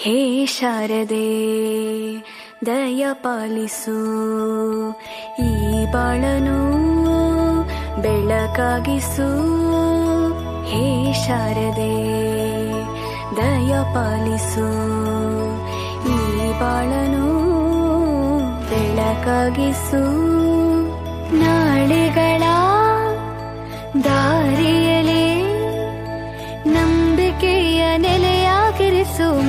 ಹೇ ಶಾರದೆ, ದಯ ಪಾಲಿಸು. ಈ ಬಾಳನು ಬೆಳಕಾಗಿಸು. ಹೇ ಶಾರದೆ, ದಯ ಪಾಲಿಸು. ಈ ಬಾಳನು ಬೆಳಕಾಗಿಸು. ನಾಳೆಗಳ ದಾರಿಯಲಿ ನಂಬಿಕೆಯ ನೆಲೆಯಾಗಿರಿಸು.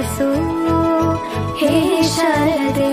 सु हेशरे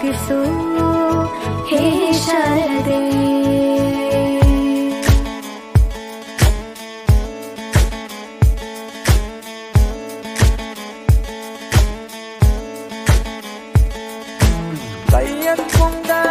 কিছু হে শারদে Yes, one day.